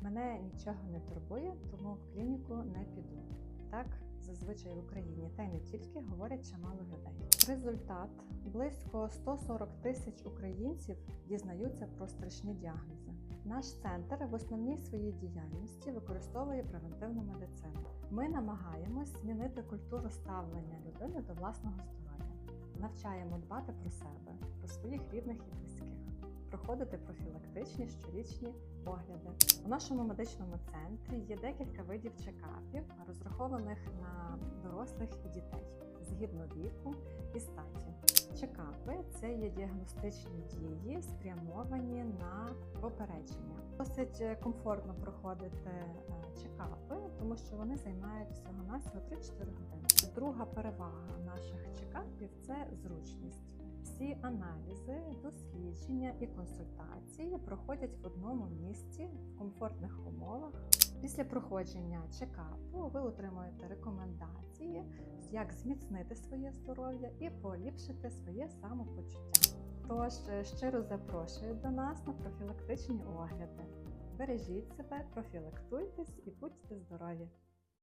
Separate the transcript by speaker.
Speaker 1: Мене нічого не турбує, тому в клініку не піду. Так зазвичай в Україні, та й не тільки говорять чимало людей. Результат близько 140 тисяч українців дізнаються про страшні діагнози. Наш центр в основній своїй діяльності використовує превентивну медицину. Ми намагаємось змінити культуру ставлення людини до власного здоров'я, навчаємо дбати про себе, про своїх рідних і близьких, проходити профілактичні щорічні огляди. У нашому медичному центрі є декілька видів чекапів, розрахованих на дорослих і дітей згідно віку і статі. Це є діагностичні дії, спрямовані на попередження. Досить е, комфортно проходити е, чекапи, тому що вони займають всього навсього 3-4 години. Друга перевага наших чекапів це зручність. Всі аналізи, дослідження і консультації проходять в одному місці в комфортних умовах. Після проходження чекапу ви отримуєте рекомендації, як зміцнити своє здоров'я і поліпшити своє самопочуття. Тож е, щиро запрошую до нас на профілактичні огляди. Бережіть себе, профілактуйтесь і будьте здорові!